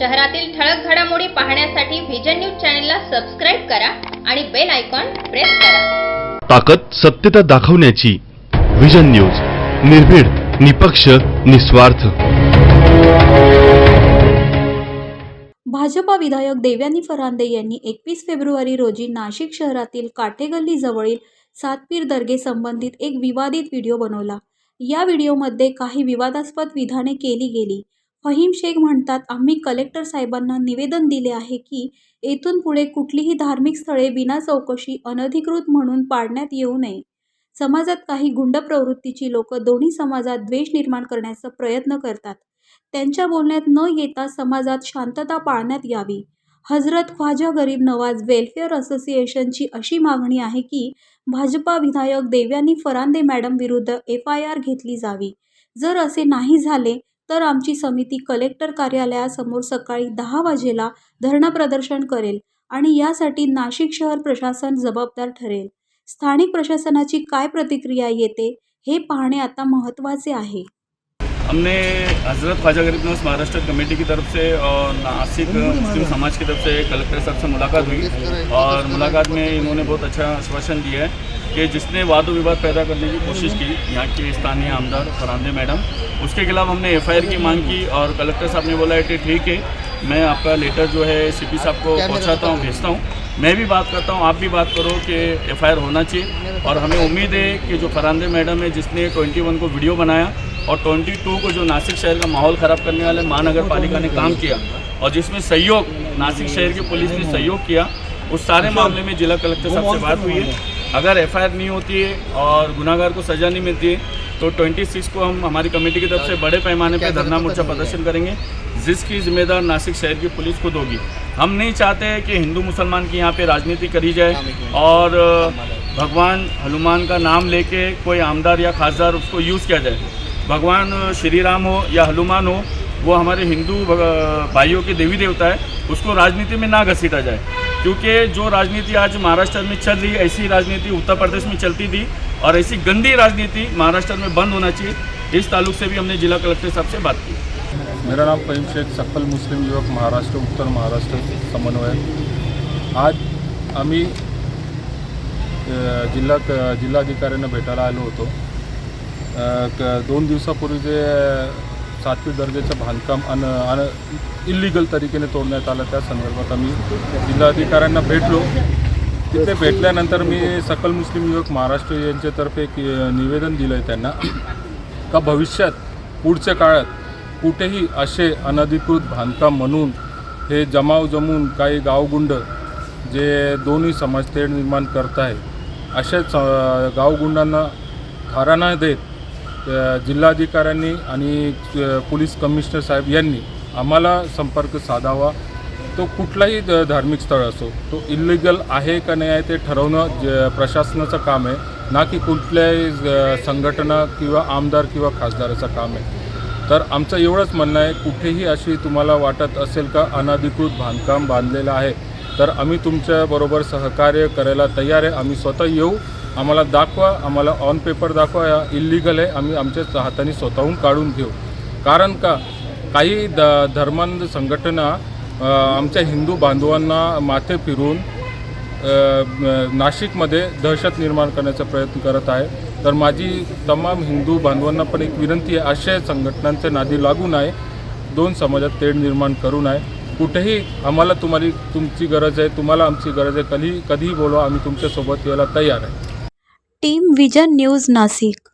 शहरातील ठळक घडामोडी पाहण्यासाठी व्हिजन न्यूज चॅनलला सबस्क्राईब करा आणि बेल आयकॉन प्रेस करा. ताकद सत्यता दाखवण्याची विजन न्यूज निर्भीड निपक्ष निस्वार्थ. भाजपा विधायक देव्यानी फरांदे यांनी एकवीस फेब्रुवारी रोजी नाशिक शहरातील काठेगल्ली जवळील सातपीर दर्गे संबंधित एक विवादित व्हिडिओ बनवला. या व्हिडिओमध्ये काही विवादास्पद विधाने केली गेली. फहीम शेख म्हणतात आम्ही कलेक्टर साहेबांना निवेदन दिले आहे की येथून पुढे कुठलीही धार्मिक स्थळे बिना चौकशी अनधिकृत म्हणून पाडण्यात येऊ नये. समाजात काही गुंड प्रवृत्तीची लोक दोन्ही समाजात द्वेष निर्माण करण्याचा प्रयत्न करतात. त्यांच्या बोलण्यात न येता समाजात शांतता पाळण्यात यावी. हजरत ख्वाजा गरीब नवाज वेलफेअर असोसिएशनची अशी मागणी आहे की भाजपा विधायक देव्यानी फरांदे मॅडम विरुद्ध एफ आय आर घेतली जावी. जर असे नाही झाले तर आमची समिती कलेक्टर कार्यालयासमोर सकाळी दहा वाजेला धरणं प्रदर्शन करेल आणि यासाठी नाशिक शहर प्रशासन जबाबदार ठरेल. स्थानिक प्रशासनाची काय प्रतिक्रिया येते हे पाहणे आता महत्त्वाचे आहे. हमने हज़रत ख्वाजा गरीब नवाज़ महाराष्ट्र कमेटी की तरफ़ से और नासिक मुस्लिम समाज की तरफ़ से कलेक्टर साहब से मुलाकात हुई और मुलाकात में इन्होंने बहुत अच्छा आश्वासन दिया है कि जिसने वाद विवाद पैदा करने की कोशिश की यहाँ के स्थानीय आमदार फरांदे मैडम उसके खिलाफ हमने एफआईआर की मांग की और कलेक्टर साहब ने बोला है कि ठीक है मैं आपका लेटर जो है सीपी साहब को पहुँचाता हूँ भेजता हूँ। मैं भी बात करता हूँ आप भी बात करो कि एफआईआर होना चाहिए और हमें उम्मीद है कि जो फरांदे मैडम है जिसने 21 को वीडियो बनाया और 22 को जो नासिक शहर का माहौल ख़राब करने वाले महानगर पालिका ने काम किया और जिसमें सहयोग नासिक शहर की पुलिस ने सहयोग किया उस सारे मामले में जिला कलेक्टर साहब से बात हुई है। अगर एफआईआर नहीं होती है और गुनागार को सज़ा नहीं मिलती है तो 26 को हम हमारी कमेटी की तरफ़ से बड़े पैमाने पर धरना मोर्चा प्रदर्शन करेंगे जिसकी जिम्मेदार नासिक शहर की पुलिस खुद होगी। हम नहीं चाहते हैं कि हिंदू मुसलमान की यहाँ पे राजनीति करी जाए और भगवान हनुमान का नाम लेके कोई आमदार या खासदार उसको यूज़ किया जाए। भगवान श्री राम हो या हनुमान हो वो हमारे हिंदू भाइयों के देवी देवता है, उसको राजनीति में ना घसीटा जाए। क्योंकि जो राजनीति आज महाराष्ट्र में चल रही, ऐसी राजनीति उत्तर प्रदेश में चलती थी, और ऐसी गंदी राजनीति महाराष्ट्र में बंद होना चाहिए, इस ताल्लुक से भी हमने जिला कलेक्टर साहब से बात की। मेरा नाम फहीम शेख सकल मुस्लिम युवक महाराष्ट्र, उत्तर महाराष्ट्र, समन्वय। आज आम्ही जिल्हा जिल्हाधिकाऱ्यांना भेटायला आलो होतो। क- दोन दिवसापूर्वी जे सातवी दर्जाचं बांधकाम अन अन इलिगल तरीकेने तोडण्यात आलं त्या संदर्भात आम्ही जिल्हाधिकाऱ्यांना भेटलो. तिथे भेटल्यानंतर मी सकल मुस्लिम युवक महाराष्ट्र यांच्यातर्फे एक निवेदन दिलं आहे त्यांना का भविष्यात पुढच्या काळात कुठेही असे अनधिकृत बांधकाम म्हणून हे जमाव जमून काही गावगुंड जे दोन्ही समाज तेढ निर्माण करत आहे अशाच गावगुंडांना थारा न देत जिल्हाधिकाऱ्यांनी आणि पोलीस कमिशनर साहेब यांनी आम्हाला संपर्क साधावा. तो कुठलाही धार्मिक स्थळ असो तो इलिगल आहे का नाही आहे ते ठरवणं ज प्रशासनाचं काम आहे ना की कुठल्याही संघटना किंवा आमदार किंवा खासदाराचं काम आहे. तर आमचं एवढंच म्हणणं आहे कुठेही अशी तुम्हाला वाटत असेल का अनधिकृत बांधकाम बांधलेलं आहे तर आम्ही तुमच्याबरोबर सहकार्य करायला तयार आहे. आम्ही स्वतः येऊ आम्हाला दाखवा आम्हाला ऑन पेपर दाखवा या इलिगल आहे आम्ही आमच्या हाताने स्वतःहून काढून घेऊ. कारण का काही द धर्मांध संघटना आमच्या हिंदू बांधवांना माथे फिरून नाशिकमध्ये दहशत निर्माण करण्याचा प्रयत्न करत आहे. तर माझी तमाम हिंदू बांधवांना पण एक विनंती आहे अशा संघटनांचे नादी लागू नये. दोन समाजात तेढ निर्माण करू नये. कुठेही आम्हाला तुम्हाला तुमची गरज आहे तुम्हाला आमची गरज आहे कधी कधीही बोलवा आम्ही तुमच्यासोबत यायला तयार आहे. Team vision news Nashik